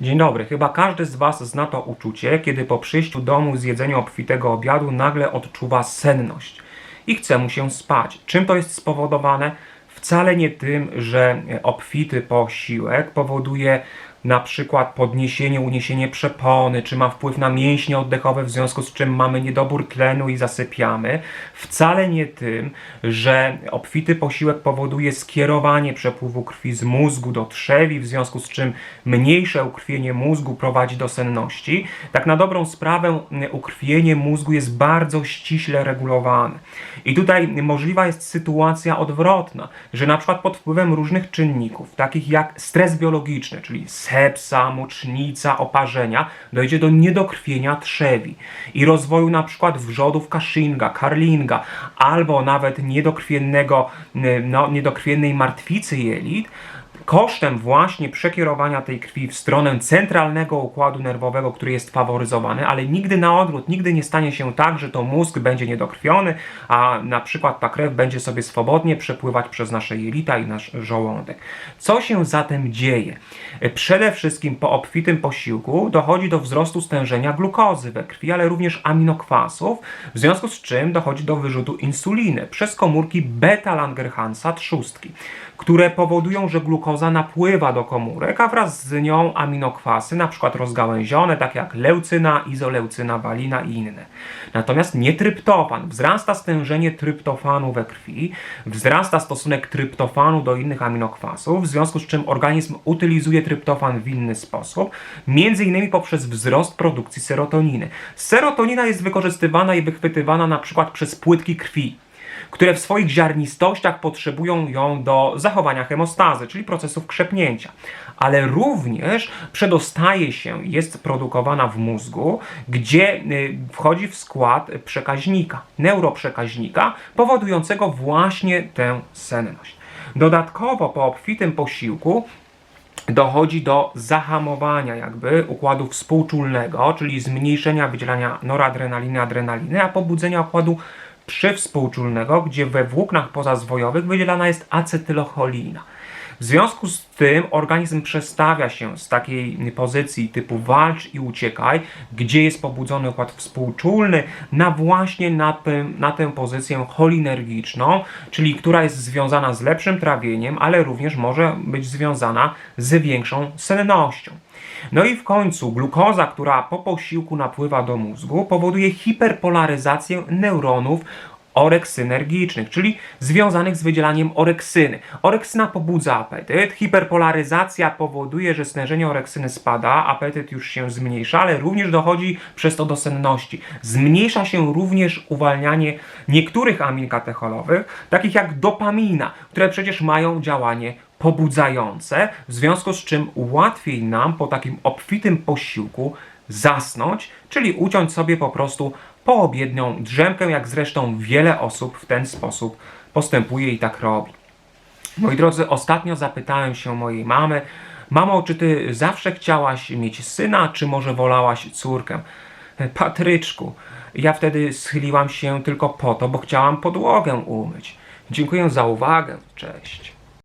Dzień dobry. Chyba każdy z Was zna to uczucie, kiedy po przyjściu domu z jedzenia obfitego obiadu nagle odczuwa senność i chce mu się spać. Czym to jest spowodowane? Wcale nie tym, że obfity posiłek powoduje na przykład podniesienie, uniesienie przepony, czy ma wpływ na mięśnie oddechowe, w związku z czym mamy niedobór tlenu i zasypiamy. Wcale nie tym, że obfity posiłek powoduje skierowanie przepływu krwi z mózgu do trzewi, w związku z czym mniejsze ukrwienie mózgu prowadzi do senności. Tak na dobrą sprawę ukrwienie mózgu jest bardzo ściśle regulowane. I tutaj możliwa jest sytuacja odwrotna, że na przykład pod wpływem różnych czynników, takich jak stres biologiczny, czyli sepsa, mocznica, oparzenia, dojdzie do niedokrwienia trzewi i rozwoju na przykład wrzodów Cushinga, Carlinga, albo nawet niedokrwiennego, y, no, niedokrwiennej martwicy jelit, kosztem właśnie przekierowania tej krwi w stronę centralnego układu nerwowego, który jest faworyzowany, ale nigdy na odwrót, nigdy nie stanie się tak, że to mózg będzie niedokrwiony, a na przykład ta krew będzie sobie swobodnie przepływać przez nasze jelita i nasz żołądek. Co się zatem dzieje? Przede wszystkim po obfitym posiłku dochodzi do wzrostu stężenia glukozy we krwi, ale również aminokwasów, w związku z czym dochodzi do wyrzutu insuliny przez komórki beta-Langerhansa trzustki, które powodują, że glukoza napływa do komórek, a wraz z nią aminokwasy, przykład rozgałęzione, takie jak leucyna, izoleucyna, walina i inne. Natomiast nie tryptofan. Wzrasta stężenie tryptofanu we krwi, wzrasta stosunek tryptofanu do innych aminokwasów, w związku z czym organizm utylizuje tryptofan w inny sposób, między innymi poprzez wzrost produkcji serotoniny. Serotonina jest wykorzystywana i wychwytywana na przykład przez płytki krwi które w swoich ziarnistościach potrzebują ją do zachowania hemostazy, czyli procesów krzepnięcia. Ale również przedostaje się, jest produkowana w mózgu, gdzie y, wchodzi w skład przekaźnika, neuroprzekaźnika, powodującego właśnie tę senność. Dodatkowo po obfitym posiłku dochodzi do zahamowania jakby układu współczulnego, czyli zmniejszenia wydzielania noradrenaliny, adrenaliny, a pobudzenia układu przywspółczulnego, gdzie we włóknach pozazwojowych wydzielana jest acetylocholina. W związku z tym organizm przestawia się z takiej pozycji typu walcz i uciekaj, gdzie jest pobudzony układ współczulny, na właśnie na, tę, na tę pozycję cholinergiczną, czyli która jest związana z lepszym trawieniem, ale również może być związana z większą sennością. No i w końcu glukoza, która po posiłku napływa do mózgu, powoduje hiperpolaryzację neuronów oreksynergicznych, czyli związanych z wydzielaniem oreksyny. Oreksyna pobudza apetyt, hiperpolaryzacja powoduje, że stężenie oreksyny spada, apetyt już się zmniejsza, ale również dochodzi przez to do senności. Zmniejsza się również uwalnianie niektórych amin katecholowych, takich jak dopamina, które przecież mają działanie pobudzające, w związku z czym łatwiej nam po takim obfitym posiłku zasnąć, czyli uciąć sobie po prostu poobiednią drzemkę, jak zresztą wiele osób w ten sposób postępuje i tak robi. Moi drodzy, ostatnio zapytałem się mojej mamy, mamo, czy ty zawsze chciałaś mieć syna, czy może wolałaś córkę? Patryczku, ja wtedy schyliłam się tylko po to, bo chciałam podłogę umyć. Dziękuję za uwagę. Cześć.